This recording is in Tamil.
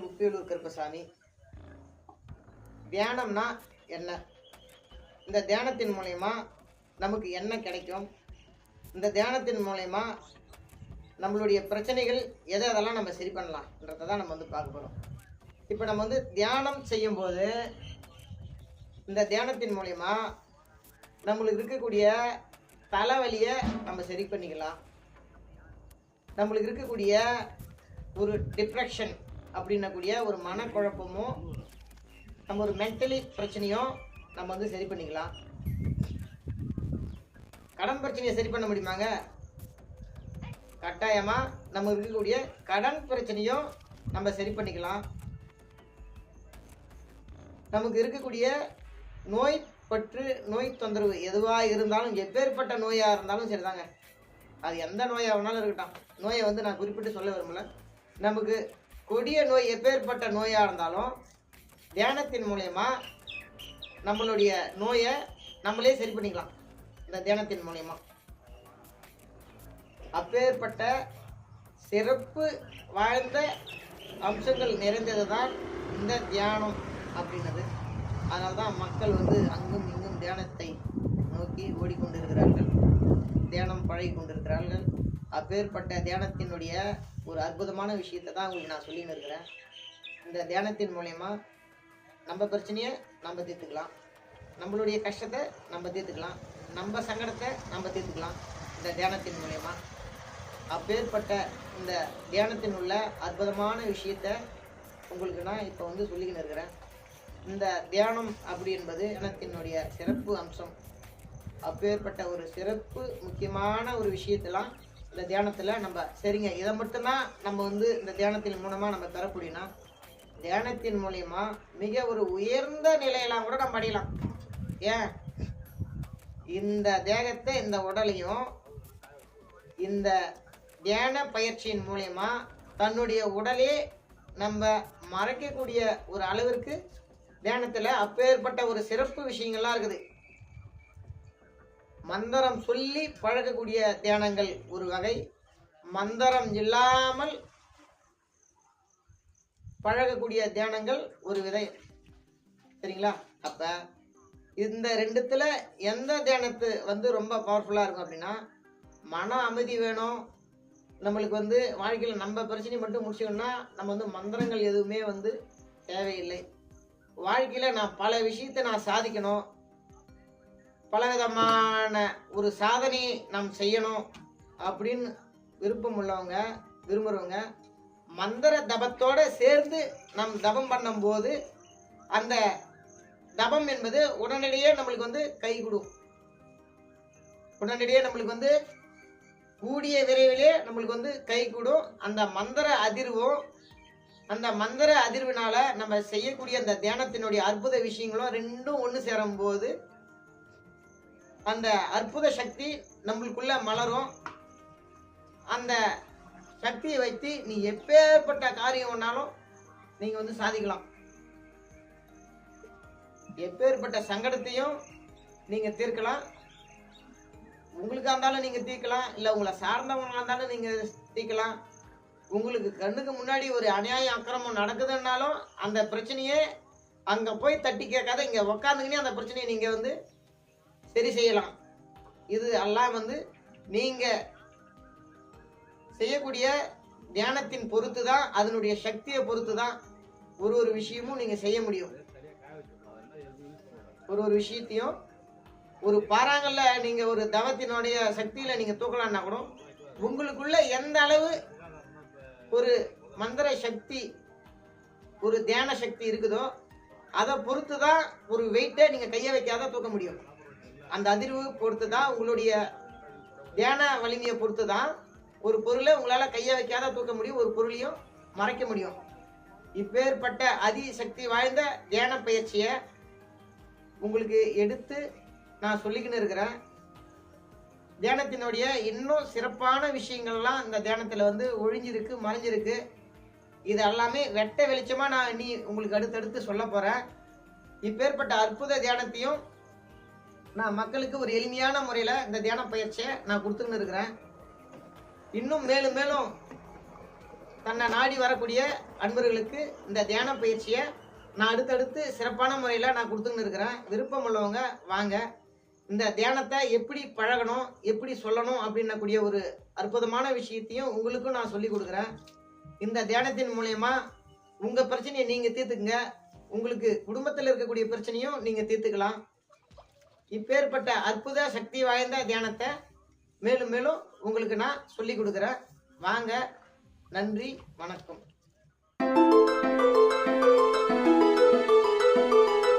உங்கள் உப்பியலூர் கருப்பசாமி தியானம்னா என்ன? இந்த தியானத்தின் மூலயமா நமக்கு என்ன கிடைக்கும்? இந்த தியானத்தின் மூலயமா நம்மளுடைய பிரச்சனைகள் எதை அதெல்லாம் நம்ம சரி பண்ணலாம்ன்றதை தான் நம்ம வந்து பார்க்க போகிறோம் இப்போ நம்ம வந்து தியானம் செய்யும்போது இந்த தியானத்தின் மூலயமா நம்மளுக்கு இருக்கக்கூடிய தலைவலியை நம்ம சரி பண்ணிக்கலாம். நம்மளுக்கு இருக்கக்கூடிய ஒரு டிப்ரெஷன் அப்படின்னக்கூடிய ஒரு மனக்குழப்பமோ நம்ம ஒரு மென்டலி பிரச்சனையும் நம்ம வந்து சரி பண்ணிக்கலாம். கடன் பிரச்சனையை சரி பண்ண முடியுமாங்க? கட்டாயமாக நம்ம இருக்கக்கூடிய கடன் பிரச்சனையும் நம்ம சரி பண்ணிக்கலாம். நமக்கு இருக்கக்கூடிய நோய் பற்று நோய் தொந்தரவு எதுவாக இருந்தாலும் எப்பேற்பட்ட நோயாக இருந்தாலும் சரிதாங்க. அது எந்த நோயாக வேணாலும் இருக்கட்டும். நோயை வந்து நான் குறிப்பிட்டு சொல்ல விரும்பல. நமக்கு கொடிய நோய் எப்பேற்பட்ட நோயாக இருந்தாலும் தியானத்தின் மூலயமா நம்மளுடைய நோயை நம்மளே சரி பண்ணிக்கலாம். இந்த தியானத்தின் மூலயமா. அப்பேற்பட்ட சிறப்பு வாழ்ந்த அம்சங்கள் நிறைந்தது தான் இந்த தியானம் அப்படின்னது. அதனால தான் மக்கள் வந்து அங்கும் இங்கும் தியானத்தை நோக்கி ஓடிக்கொண்டிருக்கிறார்கள். தியானம் பழகி கொண்டிருக்கிறார்கள் அப்பேற்பட்ட தியானத்தினுடைய ஒரு அற்புதமான விஷயத்தை தான் உங்களுக்கு நான் சொல்லின்னு இருக்கிறேன் இந்த தியானத்தின் மூலயமா நம்ம பிரச்சனையை நம்ம தீர்த்துக்கலாம். நம்மளுடைய கஷ்டத்தை நம்ம தீர்த்துக்கலாம். நம்ம சங்கடத்தை நம்ம தீர்த்துக்கலாம் இந்த தியானத்தின் மூலயமா. அப்பேற்பட்ட இந்த தியானத்தின் உள்ள அற்புதமான விஷயத்த உங்களுக்கு நான் இப்போ வந்து சொல்லிக்கின்னு இருக்கிறேன். இந்த தியானம் அப்படி என்பது தியானத்தினுடைய சிறப்பு அம்சம். அப்பேற்பட்ட ஒரு சிறப்பு முக்கியமான ஒரு விஷயத்தெல்லாம் இந்த தியானத்தில் நம்ம சரிங்க இதை மட்டும்தான் நம்ம வந்து இந்த தியானத்தின் மூலமாக நம்ம பெறக்கூடியனா தியானத்தின் மூலியமா மிக ஒரு உயர்ந்த நிலையெல்லாம் கூட நம்ம அடையலாம். ஏன்? இந்த தேகத்தை இந்த உடலையும் இந்த தியான பயிற்சியின் மூலயமா தன்னுடைய உடலே நம்ம மறைக்கக்கூடிய ஒரு அளவிற்கு தியானத்தில் அப்பேற்பட்ட ஒரு சிறப்பு விஷயங்கள்லாம் இருக்குது. மந்திரம் சொல்லி பழகக்கூடிய தியானங்கள் ஒரு வகை. மந்திரம் இல்லாமல் பழகக்கூடிய தியானங்கள் ஒரு விதை. சரிங்களா? அப்ப இந்த ரெண்டுத்துல எந்த தியானத்து வந்து ரொம்ப பவர்ஃபுல்லா இருக்கும் அப்படின்னா மன அமைதி வேணும். நம்மளுக்கு வந்து வாழ்க்கையில் நம்ம பிரச்சனை மட்டும் முடிச்சுக்கணும்னா நம்ம வந்து மந்திரங்கள் எதுவுமே வந்து தேவையில்லை. வாழ்க்கையில் நான் பல விஷயத்தை நான் சாதிக்கணும். பலவிதமான ஒரு சாதனை நாம் செய்யணும் அப்படின்னு விருப்பம் உள்ளவங்க விரும்புகிறவங்க மந்திர தபத்தோடு சேர்ந்து நம் தபம் பண்ணும்போது அந்த தபம் என்பது உடனடியே நம்மளுக்கு வந்து கை கொடும். உடனடியே நம்மளுக்கு வந்து கூடிய விரைவிலே நம்மளுக்கு வந்து கை கூடும். அந்த மந்திர அதிர்வும் அந்த மந்திர அதிர்வினால நம்ம செய்யக்கூடிய அந்த தியானத்தினுடைய அற்புத விஷயங்களும் ரெண்டும் ஒன்று சேரும்போது அந்த அற்புத சக்தி நம்மளுக்குள்ள மலரும். அந்த சக்தியை வைத்து நீ எப்பேற்பட்ட காரியம் வேணாலும் நீங்க வந்து சாதிக்கலாம். எப்பேற்பட்ட சங்கடத்தையும் நீங்க தீர்க்கலாம். உங்களுக்காக இருந்தாலும் நீங்க தீர்க்கலாம். இல்ல உங்களை சார்ந்தவங்களா இருந்தாலும் நீங்க தீர்க்கலாம். உங்களுக்கு கண்ணுக்கு முன்னாடி ஒரு அநியாயம் அக்கிரமம் நடக்குதுன்னாலும் அந்த பிரச்சனையே அங்க போய் தட்டி கேட்காத இங்க உக்காந்துக்கினே அந்த பிரச்சனையை நீங்க வந்து சரி செய்யலாம். இது எல்லாம் வந்து நீங்கள் செய்யக்கூடிய தியானத்தின் பொறுத்து தான் அதனுடைய சக்தியை பொறுத்து தான் ஒரு ஒரு விஷயமும் நீங்கள் செய்ய முடியும். ஒரு ஒரு விஷயத்தையும் ஒரு பாறாங்கல்ல நீங்க ஒரு தவத்தினுடைய சக்தியில நீங்க தூக்கலாம்னா கூட உங்களுக்குள்ள எந்த அளவு ஒரு மந்திர சக்தி ஒரு தியான சக்தி இருக்குதோ அதை பொறுத்து தான் ஒரு வெயிட்டை நீங்க கையை வைக்காத தூக்க முடியும். அந்த அதிர்வு பொறுத்து தான் உங்களுடைய தியான வலிமையை பொறுத்து தான் ஒரு பொருளை உங்களால் கையை வைக்காத தூக்க முடியும் ஒரு பொருளையும் மறைக்க முடியும். இப்பேற்பட்ட அதி சக்தி வாய்ந்த தியான பயிற்சியை உங்களுக்கு எடுத்து நான் சொல்லிக்கின்னு இருக்கிறேன். தியானத்தினுடைய இன்னும் சிறப்பான விஷயங்கள்லாம் இந்த தியானத்தில் வந்து ஒழிஞ்சிருக்கு மறைஞ்சிருக்கு. இது எல்லாமே வெட்ட வெளிச்சமாக நான் இனி உங்களுக்கு அடுத்தடுத்து சொல்ல போகிறேன் இப்பேற்பட்ட அற்புத தியானத்தையும் நான் மக்களுக்கு ஒரு எளிமையான முறையில் இந்த தியான பயிற்சியை நான் கொடுத்துக்கின்னு இருக்கிறேன். இன்னும் மேலும் மேலும் தன்னை நாடி வரக்கூடிய அன்பர்களுக்கு இந்த தியான பயிற்சியை நான் அடுத்தடுத்து சிறப்பான முறையில் நான் கொடுத்துன்னு இருக்கிறேன். விருப்பம் உள்ளவங்க வாங்க. இந்த தியானத்தை எப்படி பழகணும் எப்படி சொல்லணும் அப்படின்னக்கூடிய ஒரு அற்புதமான விஷயத்தையும் உங்களுக்கும் நான் சொல்லி கொடுக்குறேன். இந்த தியானத்தின் மூலயமா உங்கள் பிரச்சனையை நீங்கள் தீர்த்துக்குங்க. உங்களுக்கு குடும்பத்தில் இருக்கக்கூடிய பிரச்சனையும் நீங்கள் தீர்த்துக்கலாம். இப்பேற்பட்ட அற்புத சக்தி வாய்ந்த தியானத்தை மேலும் மேலும் உங்களுக்கு நான் சொல்லி கொடுக்குறேன். வாங்க நன்றி வணக்கம்.